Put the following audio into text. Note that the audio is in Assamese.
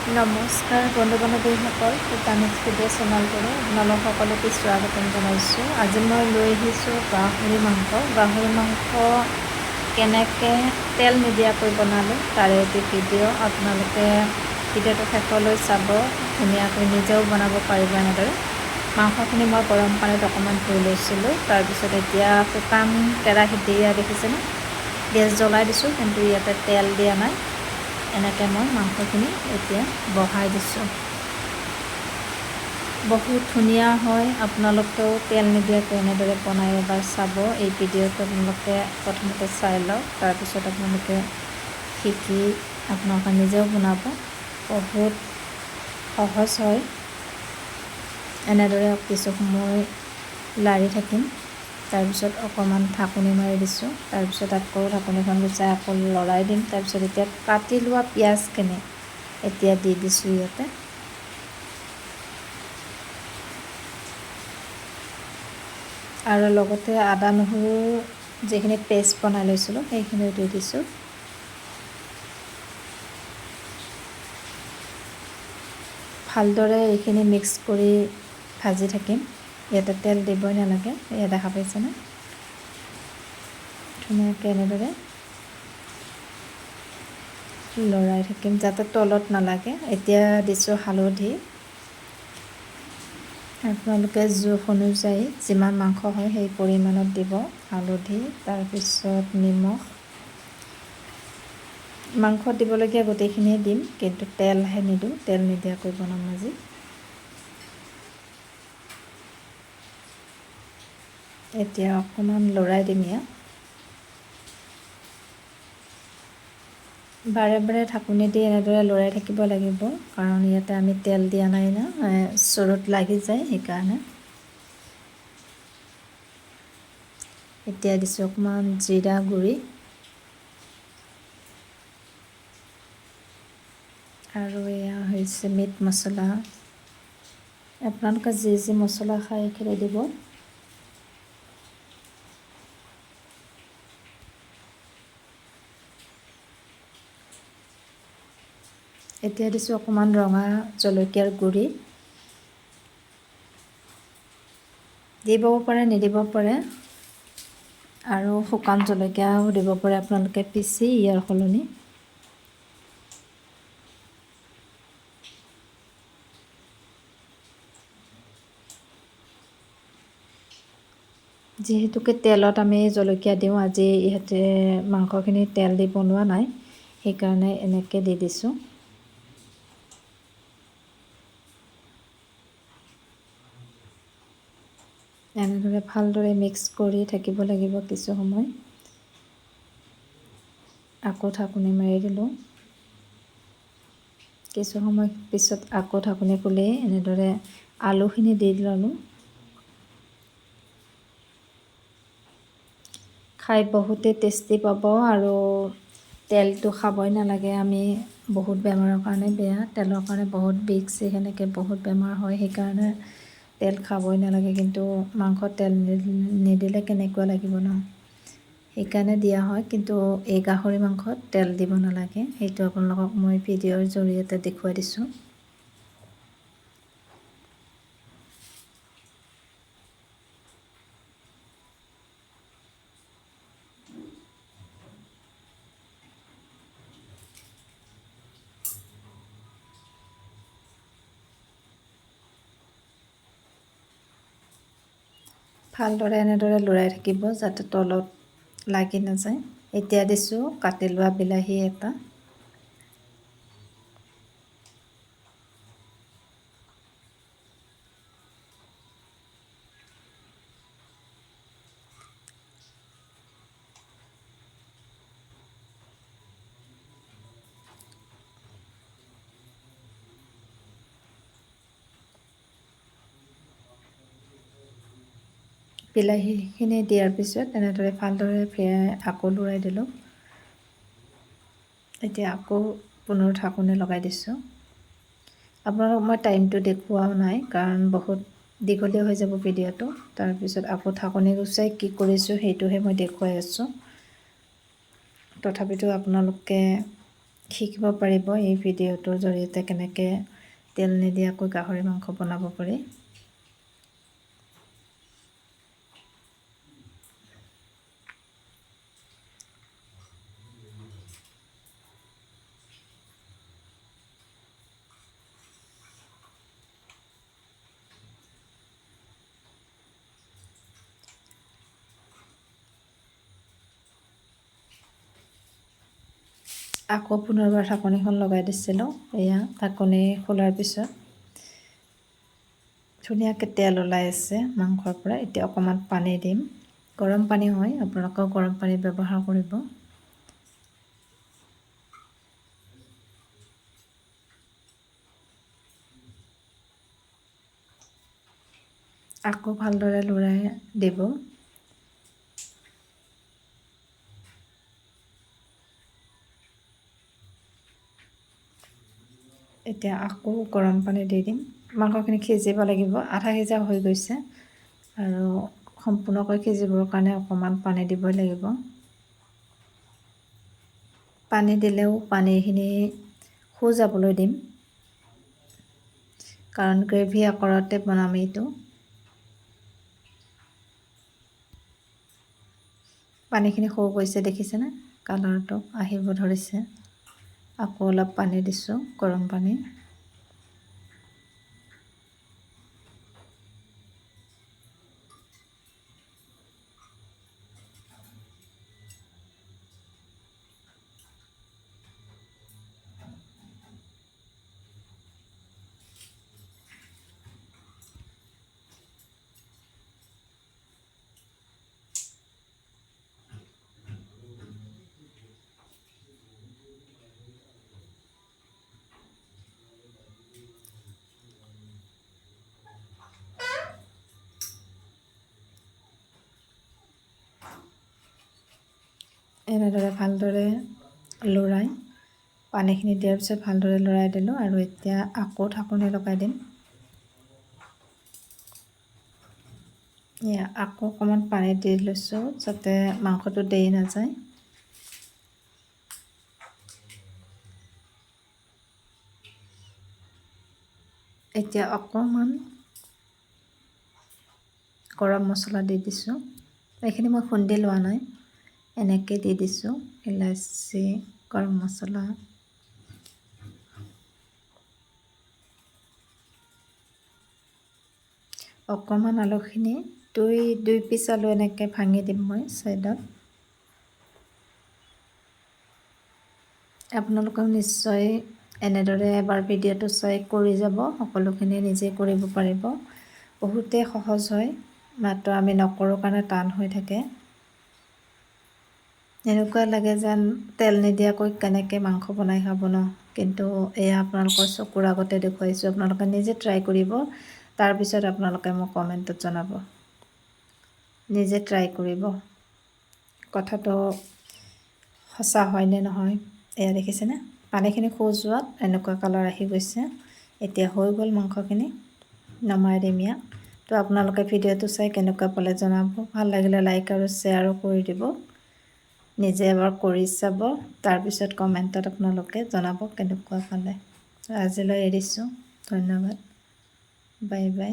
নমস্কাৰ বন্ধু বান্ধৱীসকল ভূটানিজ ভিডিঅ' চেনেলটোলৈ আপোনালোক সকলোকে স্বাগতম জনাইছোঁ। আজি মই লৈ আহিছোঁ গাহৰি মাংস। গাহৰি মাংস কেনেকৈ তেল নিদিয়াকৈ বনালোঁ তাৰে এটি ভিডিঅ' আপোনালোকে ভিডিঅ'টো শেষলৈ চাব, ধুনীয়াকৈ নিজেও বনাব পাৰিব এনেদৰে। মাংসখিনি মই গৰম পানীত অকণমান ধুই লৈছিলোঁ। তাৰপিছত এতিয়া শুকান কেৰাহীত দিয়া দেখিছেনে? গেছ জ্বলাই দিছোঁ, কিন্তু ইয়াতে তেল দিয়া নাই। এনেকৈ মই মাংসখিনি এতিয়া বহাই দিছোঁ। বহুত ধুনীয়া হয়, আপোনালোকেও তেল নিদিয়াকৈ এনেদৰে বনাই এবাৰ চাব। এই ভিডিঅ'টো আপোনালোকে প্ৰথমতে চাই লওক, তাৰপিছত আপোনালোকে শিকি আপোনালোকে নিজেও বনাব। বহুত সহজ হয়। এনেদৰে কিছু সময় লাৰি থাকিম। তাৰপিছত অকণমান ঢাকনি মাৰি দিছোঁ। তাৰপিছত আকৌ ঢাকনিখন গুচাই আকৌ লৰাই দিম। তাৰপিছত এতিয়া কাটি লোৱা পিঁয়াজখিনি এতিয়া দি দিছোঁ ইয়াতে। আৰু লগতে আদা, নহৰু যিখিনি পেষ্ট বনাই লৈছিলোঁ সেইখিনিও দি দিছোঁ। ভালদৰে এইখিনি মিক্স কৰি ভাজি থাকিম। ইয়াতে তেল দিবই নালাগে এয়া দেখা পাইছেনে ধুনীয়াকৈ এনেদৰে লৰাই থাকিম যাতে তলত নালাগে। এতিয়া দিছোঁ হালধি। আপোনালোকে জোখ অনুযায়ী যিমান মাংস হয় সেই পৰিমাণত দিব হালধি তাৰপিছত নিমখ। মাংসত দিবলগীয়া গোটেইখিনিয়ে দিম কিন্তু তেলহে নিদিওঁ তেল নিদিয়াকৈ বনাম আজি। এতিয়া অকণমান লৰাই দিম ইয়াত বাৰে বাৰে ঢাকনি দি এনেদৰে লৰাই থাকিব লাগিব কাৰণ ইয়াতে আমি তেল দিয়া নাই না চৰুত লাগি যায় সেইকাৰণে। এতিয়া দিছোঁ অকণমান জিৰা গুড়ি। আৰু এয়া হৈছে মিট মছলা। আপোনালোকে যি যি মছলা খায় সেইখিনি দিব। এতিয়া দিছোঁ অকণমান ৰঙা জলকীয়াৰ গুড়ি। দিব পাৰে নিদিব পাৰে। আৰু শুকান জলকীয়াও দিব পাৰে আপোনালোকে পিচি ইয়াৰ সলনি। যিহেতুকে তেলত আমি জলকীয়া দিওঁ আজি ইহঁতে মাংসখিনি তেল দি বনোৱা নাই সেইকাৰণে এনেকৈ দি দিছোঁ। এনেদৰে ভালদৰে মিক্স কৰি থাকিব লাগিব কিছু সময়। আকৌ ঢাকনি মাৰি দিলোঁ। কিছু সময় পিছত আকৌ ঢাকনি খুলি এনেদৰে আলুখিনি দি ল'লোঁ। খাই বহুতেই টেষ্টি পাব আৰু তেলটো খাবই নালাগে। আমি বহুত বেমাৰৰ কাৰণে বেয়া। তেলৰ কাৰণে বহুত বিষ সেনেকৈ বহুত বেমাৰ হয়। সেইকাৰণে তেল খাবই নালাগে কিন্তু মাংসত তেল নিদিলে কেনেকুৱা লাগিব ন? সেইকাৰণে দিয়া হয় কিন্তু এই গাহৰি মাংসত তেল দিব নালাগে। সেইটো আপোনালোকক মই ভিডিঅ'ৰ জৰিয়তে দেখুৱাই দিছোঁ। ভালদৰে এনেদৰে লৰাই থাকিব যাতে তলত লাগি নাযায়। এতিয়া দিছোঁ কাটি লোৱা বিলাহী এটা। বিলাহীখিনি দিয়াৰ পিছত এনেদৰে ভালদৰে আকৌ লৰাই দিলোঁ। এতিয়া আকৌ পুনৰ ঢাকনি লগাই দিছোঁ। আপোনালোকক মই টাইমটো দেখুৱাও নাই কাৰণ বহুত দীঘলীয়া হৈ যাব ভিডিঅ'টো। তাৰপিছত আকৌ ঢাকনি গুচাই কি কৰিছোঁ সেইটোহে মই দেখুৱাই আছোঁ। তথাপিতো আপোনালোকে শিকিব পাৰিব এই ভিডিঅ'টোৰ জৰিয়তে কেনেকৈ তেল নিদিয়াকৈ গাহৰি মাংস বনাব পাৰি। আকৌ পুনৰবাৰ ঢাকনিখন লগাই দিছিলোঁ, এয়া ঢাকনি খোলাৰ পিছত। ধুনীয়াকৈ তেল ওলাই আছে মাংসৰ পৰা, এতিয়া অকণমান পানী দিম। গৰম পানী হয়, আপোনালোকেও গৰম পানী ব্যৱহাৰ কৰিব। আকৌ ভালদৰে লৰাই দিব। এতিয়া আকৌ গৰম পানী দি দিম। মাংসখিনি সিজিব লাগিব। আধা সিজা হৈ গৈছে। আৰু সম্পূৰ্ণকৈ সিজিবৰ কাৰণে অকণমান পানী দিবই লাগিব। পানী দিলেও পানীখিনি শু যাবলৈ দিম। কাৰণ গ্ৰেভি আকাৰতে বনাম এইটো। পানীখিনি শু গৈছে দেখিছেনে? কালাৰটো আহিব ধৰিছে। আকৌ অলপ পানী দিছোঁ গৰম পানী। এনেদৰে ভালদৰে লৰাই, পানীখিনি দিয়াৰ পিছত ভালদৰে লৰাই দিলোঁ আৰু এতিয়া আকৌ ঢাকনি লগাই দিম। এয়া, আকৌ অকণমান পানী দি লৈছোঁ যাতে মাংসটো দেৰি নাযায়। এতিয়া অকণমান গৰম মছলা দি দিছোঁ। এইখিনি মই খুন্দি লোৱা নাই। এনেকৈ দি দিছোঁ ইলাচি গৰম মছলা। অকণমান আলুখিনি দুই দুই পিচ আলু এনেকৈ ভাঙি দিম মই ছাইডত আপোনালোকেও নিশ্চয় এনেদৰে এবাৰ ভিডিঅ'টো চাই কৰি যাব সকলোখিনি নিজে কৰিব পাৰিব। বহুতেই সহজ হয় মাত্ৰ আমি নকৰোঁ কাৰণে টান হৈ থাকে। এনেকুৱা লাগে যেন তেল নিদিয়াকৈ কেনেকৈ মাংস বনাই খাব ন। কিন্তু এয়া আপোনালোকৰ চকুৰ আগতে দেখুৱাইছোঁ। আপোনালোকে নিজে ট্ৰাই কৰিব। তাৰপিছত আপোনালোকে মোক কমেণ্টত জনাব। নিজে ট্ৰাই কৰিব। কথাটো সঁচা হয়নে নহয়? এয়া দেখিছেনে? পানীখিনি শু যোৱাত এনেকুৱা কালাৰ আহি গৈছে। এতিয়া হৈ গ'ল মাংসখিনি। নমাই দিম ইয়াক। তো আপোনালোকে ভিডিঅ'টো চাই কেনেকুৱা পালে জনাব। ভালো লাগিলে লাইক আৰু শ্বেয়াৰো কৰি দিব। নিজে এবাৰ কৰি চাব তাৰপিছত কমেণ্টত আপোনালোকে জনাব কেনেকুৱা পালে। আজিলৈ এৰিছোঁ ধন্যবাদ। Bye bye